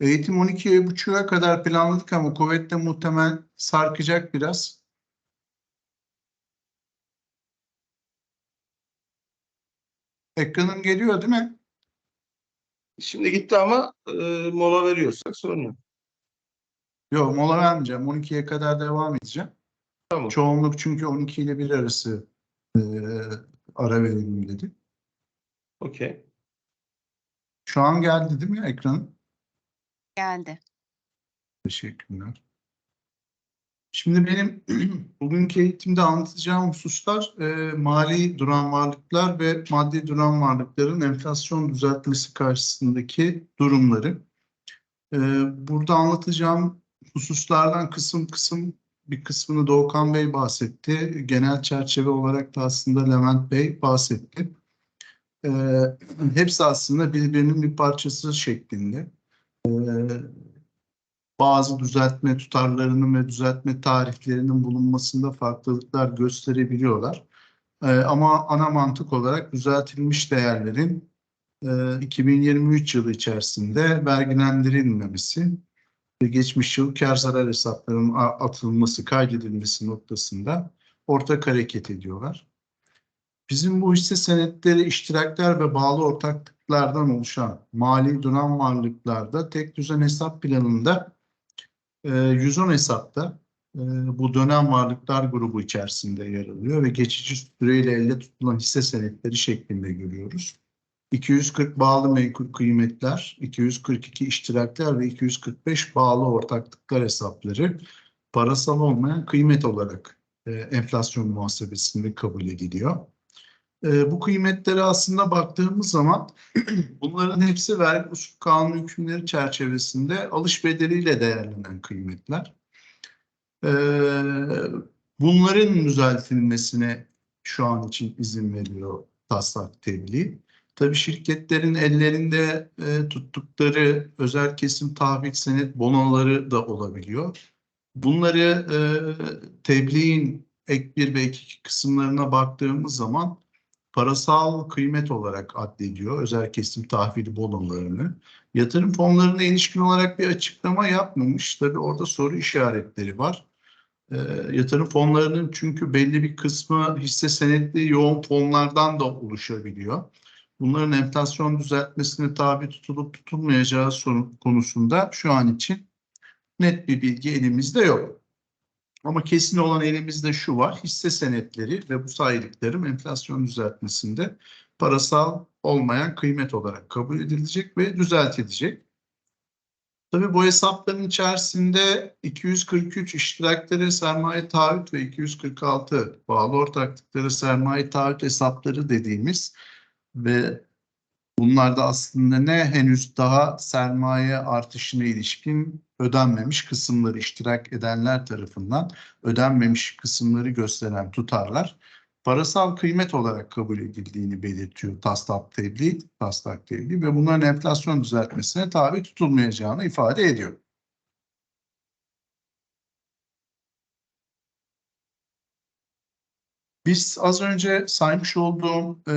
Eğitim 12.30'a kadar planladık ama kuvvetle muhtemel sarkacak biraz. Ekranım geliyor değil mi? Şimdi gitti ama e, mola veriyorsak sorun yok. Yok mola vermeyeceğim. 12'ye kadar devam edeceğim. Tamam. Çoğunluk çünkü 12 ile 1 arası e, ara verelim dedi. Okey. Şu an geldi değil mi ekranım? Geldi. Teşekkürler. Şimdi benim bugünkü eğitimde anlatacağım hususlar e, mali duran varlıklar ve maddi duran varlıkların enflasyon düzeltmesi karşısındaki durumları. E, burada anlatacağım hususlardan kısım kısım bir kısmını Doğukan Bey bahsetti. Genel çerçeve olarak da aslında Levent Bey bahsetti. E, hepsi aslında birbirinin bir parçası şeklinde. E, bazı düzeltme tutarlarının ve düzeltme tarihlerinin bulunmasında farklılıklar gösterebiliyorlar. Ee, ama ana mantık olarak düzeltilmiş değerlerin e, 2023 yılı içerisinde vergilendirilmemesi ve geçmiş yıl kar zarar hesaplarının atılması, kaydedilmesi noktasında ortak hareket ediyorlar. Bizim bu hisse senetleri, iştirakler ve bağlı ortaklıklardan oluşan mali duran varlıklarda tek düzen hesap planında e, 110 hesapta e, bu dönem varlıklar grubu içerisinde yer alıyor ve geçici süreyle elde tutulan hisse senetleri şeklinde görüyoruz. 240 bağlı menkul kıymetler, 242 iştirakler ve 245 bağlı ortaklıklar hesapları parasal olmayan kıymet olarak e, enflasyon muhasebesinde kabul ediliyor. E, bu kıymetlere aslında baktığımız zaman bunların hepsi vergi usul kanunu hükümleri çerçevesinde alış bedeliyle değerlenen kıymetler. E, bunların düzeltilmesine şu an için izin veriyor taslak tebliğ. Tabii şirketlerin ellerinde e, tuttukları özel kesim tahvil senet bonoları da olabiliyor. Bunları e, tebliğin ek bir ve ek iki kısımlarına baktığımız zaman parasal kıymet olarak addediyor özel kesim tahvili bonolarını. Yatırım fonlarına ilişkin olarak bir açıklama yapmamış. Tabii orada soru işaretleri var. E, yatırım fonlarının çünkü belli bir kısmı hisse senetli yoğun fonlardan da oluşabiliyor. Bunların enflasyon düzeltmesine tabi tutulup tutulmayacağı sorun konusunda şu an için net bir bilgi elimizde yok. Ama kesin olan elimizde şu var. Hisse senetleri ve bu saydıklarım enflasyon düzeltmesinde parasal olmayan kıymet olarak kabul edilecek ve düzeltilecek. Tabii bu hesapların içerisinde 243 iştirakleri sermaye taahhüt ve 246 bağlı ortaklıkları sermaye taahhüt hesapları dediğimiz ve bunlarda aslında ne henüz daha sermaye artışına ilişkin ödenmemiş kısımları iştirak edenler tarafından ödenmemiş kısımları gösteren tutarlar parasal kıymet olarak kabul edildiğini belirtiyor taslak tebliğ, taslak tebliğ ve bunların enflasyon düzeltmesine tabi tutulmayacağını ifade ediyor. Biz az önce saymış olduğum e,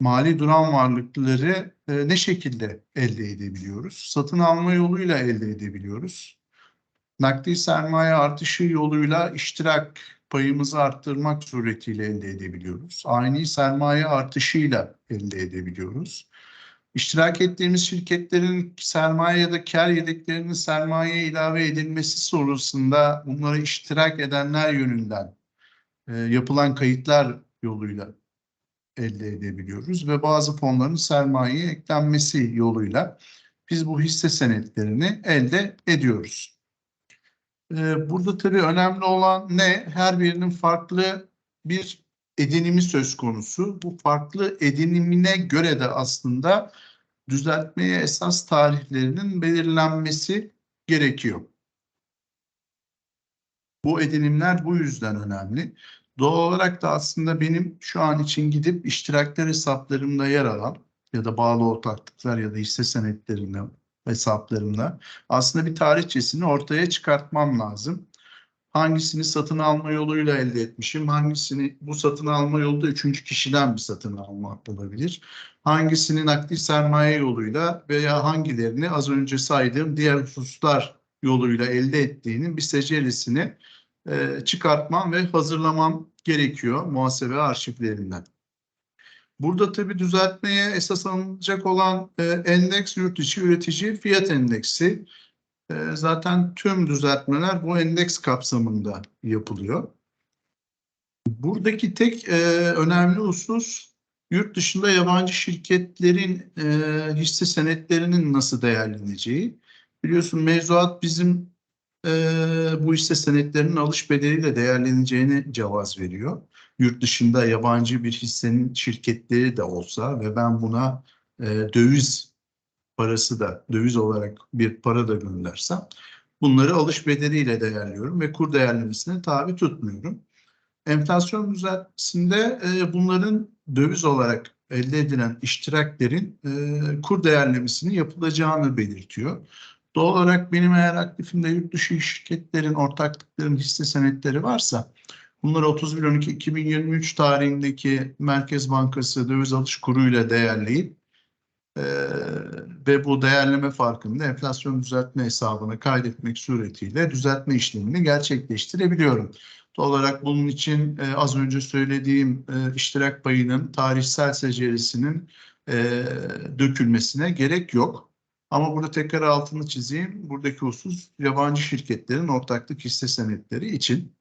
mali duran varlıkları e, ne şekilde elde edebiliyoruz? Satın alma yoluyla elde edebiliyoruz. Nakdi sermaye artışı yoluyla iştirak payımızı arttırmak suretiyle elde edebiliyoruz. Aynı sermaye artışıyla elde edebiliyoruz. İştirak ettiğimiz şirketlerin sermaye ya da kar yedeklerinin sermaye ilave edilmesi sonrasında bunlara iştirak edenler yönünden e, yapılan kayıtlar yoluyla elde edebiliyoruz ve bazı fonların sermayeye eklenmesi yoluyla biz bu hisse senetlerini elde ediyoruz. Ee, Burada tabii önemli olan ne? Her birinin farklı bir edinimi söz konusu. Bu farklı edinimine göre de aslında düzeltmeye esas tarihlerinin belirlenmesi gerekiyor. Bu edinimler bu yüzden önemli. Doğal olarak da aslında benim şu an için gidip iştirakler hesaplarımda yer alan ya da bağlı ortaklıklar ya da hisse senetlerinde hesaplarımda aslında bir tarihçesini ortaya çıkartmam lazım. hangisini satın alma yoluyla elde etmişim, hangisini bu satın alma yolu da üçüncü kişiden bir satın alma olabilir. Hangisini nakdi sermaye yoluyla veya hangilerini az önce saydığım diğer hususlar yoluyla elde ettiğinin bir seceresini e, çıkartmam ve hazırlamam gerekiyor muhasebe arşivlerinden. Burada tabii düzeltmeye esas alınacak olan e, endeks yurt içi üretici fiyat endeksi. E, zaten tüm düzeltmeler bu endeks kapsamında yapılıyor. Buradaki tek e, önemli husus yurt dışında yabancı şirketlerin e, hisse senetlerinin nasıl değerleneceği. Biliyorsun mevzuat bizim e, bu hisse senetlerinin alış bedeliyle değerleneceğini cevaz veriyor. Yurt dışında yabancı bir hissenin şirketleri de olsa ve ben buna e, döviz parası da döviz olarak bir para da göndersem bunları alış bedeliyle değerliyorum ve kur değerlemesine tabi tutmuyorum. Enflasyon düzeltmesinde e, bunların döviz olarak elde edilen iştiraklerin e, kur değerlemesinin yapılacağını belirtiyor. Doğal olarak benim eğer aktifimde yurt dışı şirketlerin, ortaklıkların hisse senetleri varsa bunları 31-12-2023 tarihindeki Merkez Bankası döviz alış kuruyla değerleyip e, ve bu değerleme farkını da enflasyon düzeltme hesabına kaydetmek suretiyle düzeltme işlemini gerçekleştirebiliyorum. Doğal olarak bunun için e, az önce söylediğim e, iştirak payının tarihsel seceresinin e, dökülmesine gerek yok. Ama burada tekrar altını çizeyim. Buradaki husus yabancı şirketlerin ortaklık hisse senetleri için.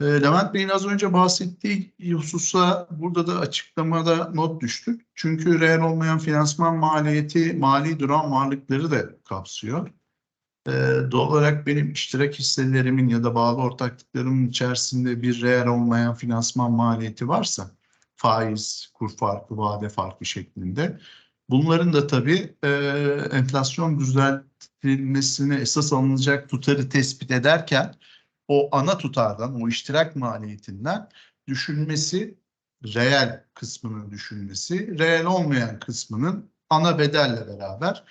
E, Levent Bey'in az önce bahsettiği hususa burada da açıklamada not düştük. Çünkü reel olmayan finansman maliyeti mali duran varlıkları da kapsıyor. E, doğal olarak benim iştirak hisselerimin ya da bağlı ortaklıklarımın içerisinde bir reel olmayan finansman maliyeti varsa faiz, kur farkı, vade farkı şeklinde bunların da tabii e, enflasyon düzeltilmesine esas alınacak tutarı tespit ederken o ana tutardan, o iştirak maliyetinden düşülmesi, reel kısmının düşülmesi, reel olmayan kısmının ana bedelle beraber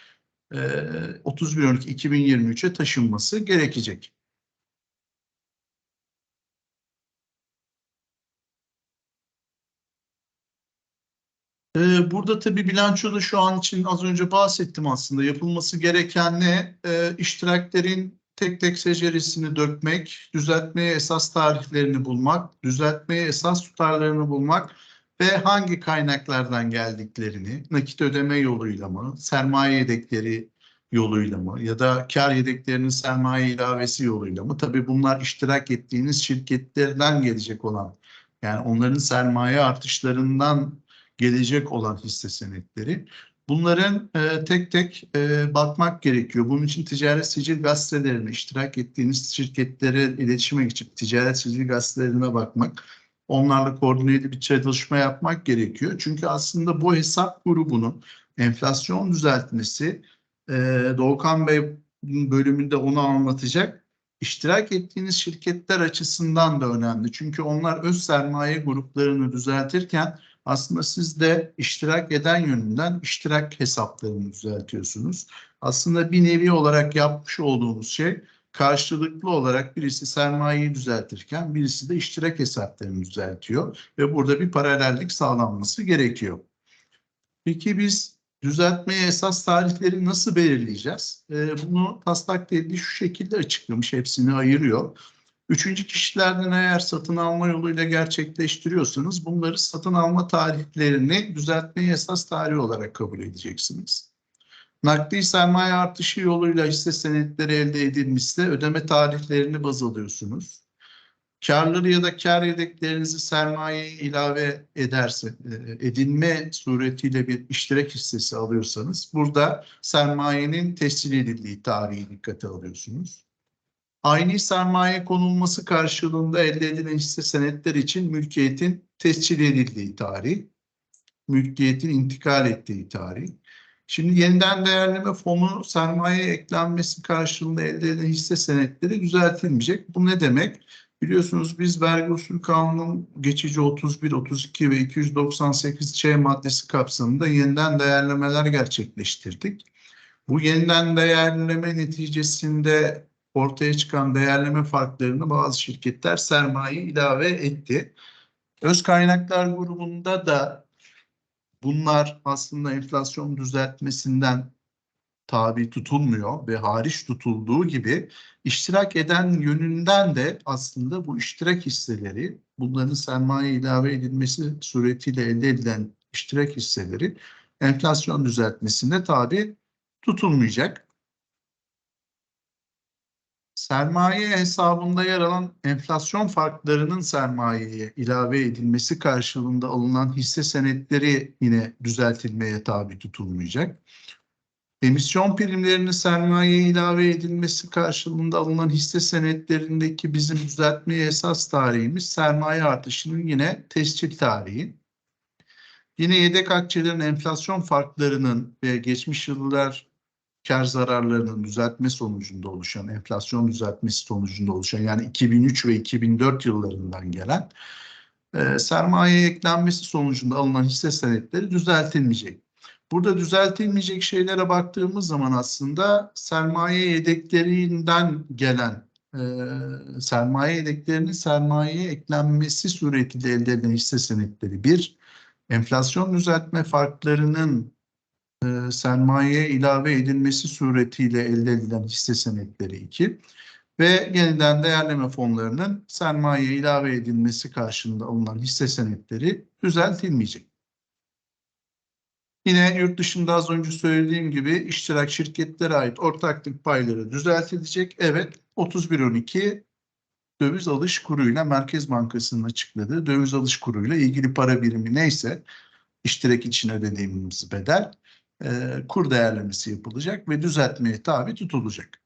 e, 31.12.2023'e taşınması gerekecek. Ee, Burada tabii bilançoda şu an için az önce bahsettim aslında yapılması gereken ne? Ee, iştiraklerin tek tek seceresini dökmek, düzeltmeye esas tarihlerini bulmak, düzeltmeye esas tutarlarını bulmak ve hangi kaynaklardan geldiklerini, nakit ödeme yoluyla mı, sermaye yedekleri yoluyla mı ya da kar yedeklerinin sermaye ilavesi yoluyla mı? Tabii bunlar iştirak ettiğiniz şirketlerden gelecek olan, yani onların sermaye artışlarından gelecek olan hisse senetleri. Bunların e, tek tek e, bakmak gerekiyor. Bunun için ticaret sicil gazetelerine iştirak ettiğiniz şirketlere iletişime geçip ticaret sicil gazetelerine bakmak, onlarla koordineli bir çalışma yapmak gerekiyor. Çünkü aslında bu hesap grubunun enflasyon düzeltmesi e, Doğukan Bey bölümünde onu anlatacak. İştirak ettiğiniz şirketler açısından da önemli. Çünkü onlar öz sermaye gruplarını düzeltirken aslında siz de iştirak eden yönünden iştirak hesaplarını düzeltiyorsunuz. Aslında bir nevi olarak yapmış olduğunuz şey karşılıklı olarak birisi sermayeyi düzeltirken birisi de iştirak hesaplarını düzeltiyor ve burada bir paralellik sağlanması gerekiyor. Peki biz düzeltmeye esas tarihleri nasıl belirleyeceğiz? Ee, bunu taslak dediği şu şekilde açıklamış, hepsini ayırıyor. Üçüncü kişilerden eğer satın alma yoluyla gerçekleştiriyorsanız bunları satın alma tarihlerini düzeltmeye esas tarih olarak kabul edeceksiniz. Nakdi sermaye artışı yoluyla hisse senetleri elde edilmişse ödeme tarihlerini baz alıyorsunuz. Karları ya da kar yedeklerinizi sermayeye ilave ederse, e, edinme suretiyle bir iştirak hissesi alıyorsanız burada sermayenin tescil edildiği tarihi dikkate alıyorsunuz. Aynı sermaye konulması karşılığında elde edilen hisse senetler için mülkiyetin tescil edildiği tarih, mülkiyetin intikal ettiği tarih. Şimdi yeniden değerleme fonu sermaye eklenmesi karşılığında elde edilen hisse senetleri düzeltilmeyecek. Bu ne demek? Biliyorsunuz biz vergi usul kanunun geçici 31, 32 ve 298 Ç maddesi kapsamında yeniden değerlemeler gerçekleştirdik. Bu yeniden değerleme neticesinde ortaya çıkan değerleme farklarını bazı şirketler sermaye ilave etti. Öz kaynaklar grubunda da bunlar aslında enflasyon düzeltmesinden tabi tutulmuyor ve hariç tutulduğu gibi iştirak eden yönünden de aslında bu iştirak hisseleri bunların sermaye ilave edilmesi suretiyle elde edilen iştirak hisseleri enflasyon düzeltmesinde tabi tutulmayacak. Sermaye hesabında yer alan enflasyon farklarının sermayeye ilave edilmesi karşılığında alınan hisse senetleri yine düzeltilmeye tabi tutulmayacak. Emisyon primlerinin sermayeye ilave edilmesi karşılığında alınan hisse senetlerindeki bizim düzeltmeye esas tarihimiz sermaye artışının yine tescil tarihi. Yine yedek akçelerin enflasyon farklarının ve geçmiş yıllar kar zararlarının düzeltme sonucunda oluşan, enflasyon düzeltmesi sonucunda oluşan yani 2003 ve 2004 yıllarından gelen e, sermaye eklenmesi sonucunda alınan hisse senetleri düzeltilmeyecek. Burada düzeltilmeyecek şeylere baktığımız zaman aslında sermaye yedeklerinden gelen e, sermaye yedeklerinin sermayeye eklenmesi suretiyle elde edilen hisse senetleri bir, enflasyon düzeltme farklarının e, sermayeye ilave edilmesi suretiyle elde edilen hisse senetleri iki ve yeniden değerleme fonlarının sermayeye ilave edilmesi karşılığında alınan hisse senetleri düzeltilmeyecek. Yine yurt dışında az önce söylediğim gibi iştirak şirketlere ait ortaklık payları düzeltilecek. Evet 31.12 döviz alış kuruyla Merkez Bankası'nın açıkladığı döviz alış kuruyla ilgili para birimi neyse iştirak için ödediğimiz bedel e, kur değerlemesi yapılacak ve düzeltmeye tabi tutulacak.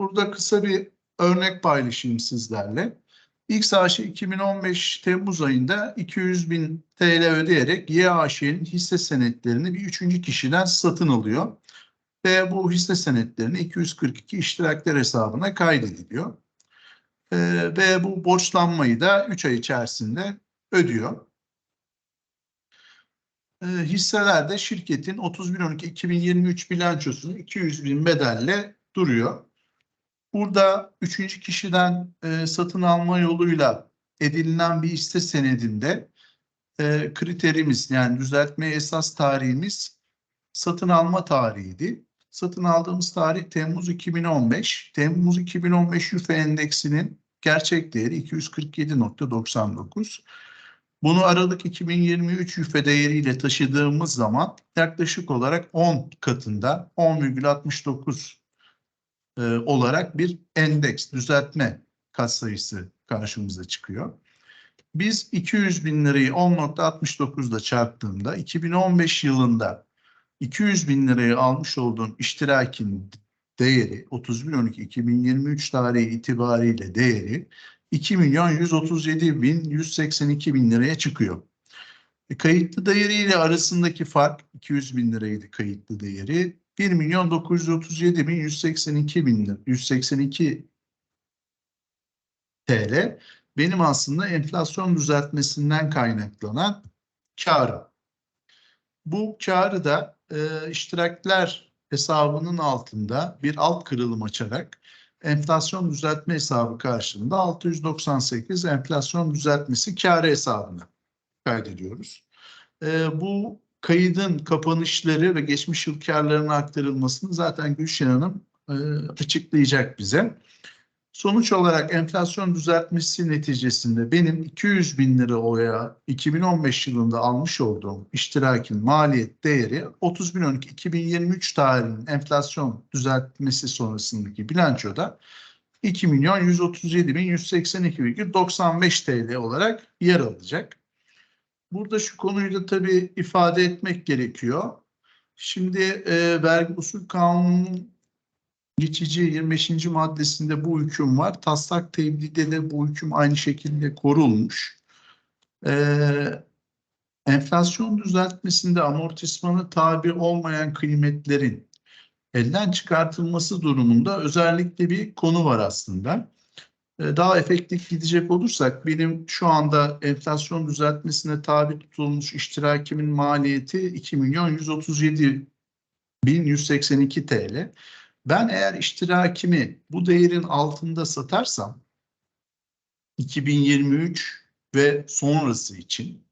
Burada kısa bir örnek paylaşayım sizlerle. XAŞ 2015 Temmuz ayında 200 bin TL ödeyerek YAŞ'nin hisse senetlerini bir üçüncü kişiden satın alıyor. Ve bu hisse senetlerini 242 iştirakler hesabına kaydediliyor. Ee, ve bu borçlanmayı da 3 ay içerisinde ödüyor. Ee, hisseler de şirketin 31.12.2023 bilançosunun 200 bin bedelle duruyor. Burada üçüncü kişiden e, satın alma yoluyla edinilen bir hisse senedinde e, kriterimiz yani düzeltme esas tarihimiz satın alma tarihiydi. Satın aldığımız tarih Temmuz 2015. Temmuz 2015 YÜFE endeksinin gerçek değeri 247.99. Bunu Aralık 2023 YÜFE değeriyle taşıdığımız zaman yaklaşık olarak 10 katında 10,69 e, olarak bir endeks düzeltme katsayısı karşımıza çıkıyor. Biz 200 bin lirayı 10.69'da çarptığımda 2015 yılında 200 bin lirayı almış olduğum iştirakin değeri 31.12.2023 tarihi itibariyle değeri 2 milyon 137 bin 182 bin liraya çıkıyor. E, kayıtlı değeriyle arasındaki fark 200 bin liraydı kayıtlı değeri. 1 milyon 937 bin 182 bin lira, 182 TL benim aslında enflasyon düzeltmesinden kaynaklanan karım. Bu karı da e, iştirakler hesabının altında bir alt kırılım açarak enflasyon düzeltme hesabı karşılığında 698 enflasyon düzeltmesi karı hesabına kaydediyoruz. E, bu kaydın kapanışları ve geçmiş yıl karlarının aktarılmasını zaten Gülşen Hanım e, açıklayacak bize. Sonuç olarak enflasyon düzeltmesi neticesinde benim 200 bin lira oya 2015 yılında almış olduğum iştirakin maliyet değeri 30 bin 12 2023 tarihinin enflasyon düzeltmesi sonrasındaki bilançoda 2 milyon 137 bin 182,95 TL olarak yer alacak. Burada şu konuyu da tabii ifade etmek gerekiyor. Şimdi e, vergi usul kanunun geçici 25. maddesinde bu hüküm var. Taslak tebliğde de bu hüküm aynı şekilde korulmuş. E, enflasyon düzeltmesinde amortismanı tabi olmayan kıymetlerin elden çıkartılması durumunda özellikle bir konu var aslında. E, daha efektif gidecek olursak benim şu anda enflasyon düzeltmesine tabi tutulmuş iştirakimin maliyeti 2 milyon 137 bin 182 TL. Ben eğer iştirakimi bu değerin altında satarsam 2023 ve sonrası için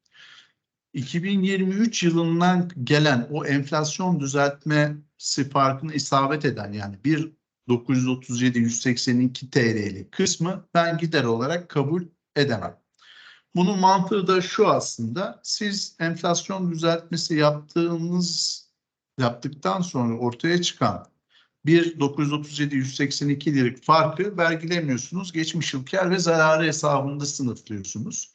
2023 yılından gelen o enflasyon düzeltmesi farkını isabet eden yani 1.937 182 TL'lik kısmı ben gider olarak kabul edemem. Bunun mantığı da şu aslında siz enflasyon düzeltmesi yaptığınız yaptıktan sonra ortaya çıkan 1.937 182 liralık farkı vergilemiyorsunuz. Geçmiş yıl kar ve zararı hesabında sınıflıyorsunuz.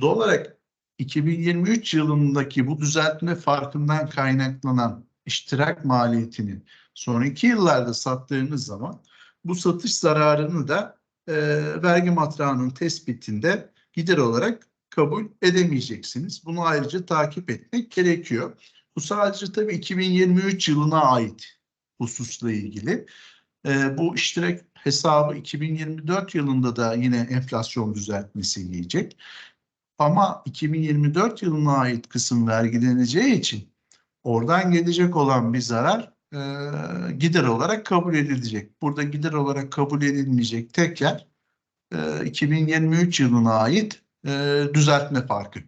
Doğal olarak 2023 yılındaki bu düzeltme farkından kaynaklanan iştirak maliyetini sonraki yıllarda sattığınız zaman bu satış zararını da e, vergi matrağının tespitinde gider olarak kabul edemeyeceksiniz. Bunu ayrıca takip etmek gerekiyor. Bu sadece tabii 2023 yılına ait hususla ilgili. E, bu iştirak hesabı 2024 yılında da yine enflasyon düzeltmesi yiyecek. Ama 2024 yılına ait kısım vergileneceği için oradan gelecek olan bir zarar e, gider olarak kabul edilecek. Burada gider olarak kabul edilmeyecek tek yer e, 2023 yılına ait e, düzeltme farkı.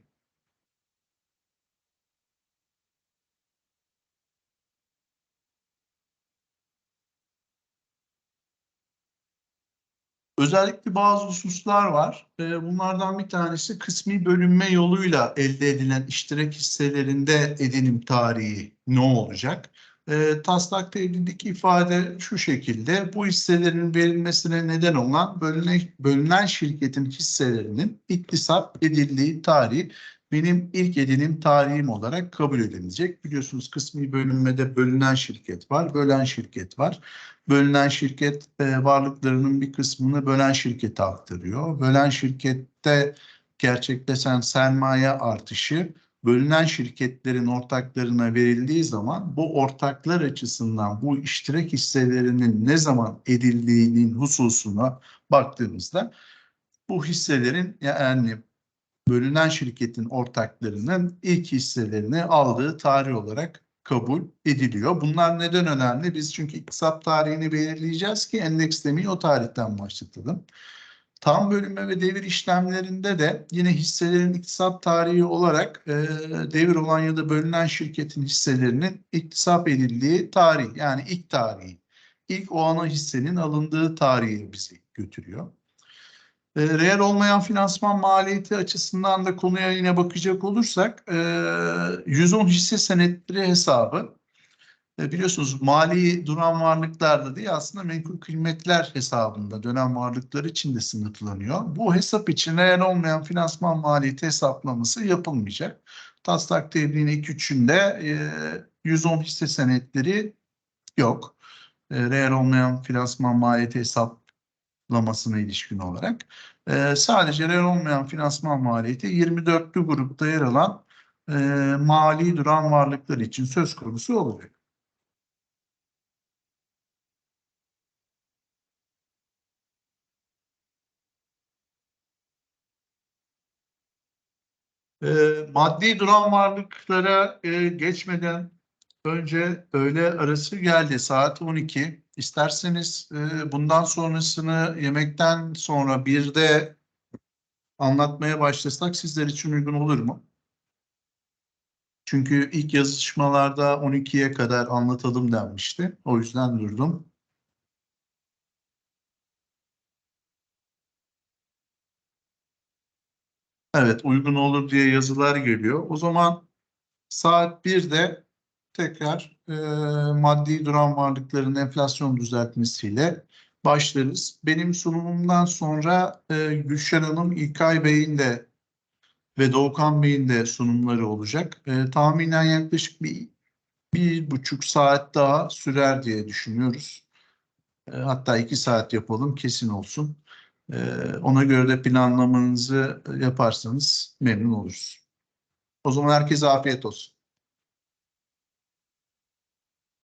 Özellikle bazı hususlar var. Ee, Bunlardan bir tanesi kısmi bölünme yoluyla elde edilen iştirak hisselerinde edinim tarihi ne olacak? Ee, Taslak ifade şu şekilde, bu hisselerin verilmesine neden olan bölünen, bölünen şirketin hisselerinin iktisap edildiği tarih benim ilk edinim tarihim olarak kabul edilecek. Biliyorsunuz kısmi bölünmede bölünen şirket var, bölen şirket var. Bölünen şirket e, varlıklarının bir kısmını bölen şirkete aktarıyor. Bölen şirkette gerçekleşen sermaye artışı bölünen şirketlerin ortaklarına verildiği zaman bu ortaklar açısından bu iştirak hisselerinin ne zaman edildiğinin hususuna baktığımızda bu hisselerin yani bölünen şirketin ortaklarının ilk hisselerini aldığı tarih olarak kabul ediliyor. Bunlar neden önemli? Biz çünkü iktisat tarihini belirleyeceğiz ki endekslemeyi o tarihten başlatalım. Tam bölünme ve devir işlemlerinde de yine hisselerin iktisap tarihi olarak e, devir olan ya da bölünen şirketin hisselerinin iktisap edildiği tarih yani ilk tarihi. İlk o ana hissenin alındığı tarihi bizi götürüyor. E, reel olmayan finansman maliyeti açısından da konuya yine bakacak olursak e, 110 hisse senetleri hesabı e, biliyorsunuz mali duran varlıklarda değil aslında menkul kıymetler hesabında dönem varlıklar için de sınıflanıyor. Bu hesap için reel olmayan finansman maliyeti hesaplaması yapılmayacak. Taslak tebliğin ilk üçünde e, 110 hisse senetleri yok. E, reel olmayan finansman maliyeti hesaplamasına ilişkin olarak. E, sadece reel olmayan finansman maliyeti 24'lü grupta yer alan e, mali duran varlıklar için söz konusu olacak. E, maddi duran varlıklara e, geçmeden önce öğle arası geldi saat 12. İsterseniz e, bundan sonrasını yemekten sonra bir de anlatmaya başlasak sizler için uygun olur mu? Çünkü ilk yazışmalarda 12'ye kadar anlatalım denmişti. O yüzden durdum. Evet, uygun olur diye yazılar geliyor. O zaman saat 1'de tekrar e, maddi duran varlıkların enflasyon düzeltmesiyle başlarız. Benim sunumumdan sonra e, Gülşen Hanım, İlkay Bey'in de ve Doğukan Bey'in de sunumları olacak. E, tahminen yaklaşık bir, bir buçuk saat daha sürer diye düşünüyoruz. E, hatta iki saat yapalım kesin olsun. Ee, ona göre de planlamanızı yaparsanız memnun oluruz. O zaman herkese afiyet olsun.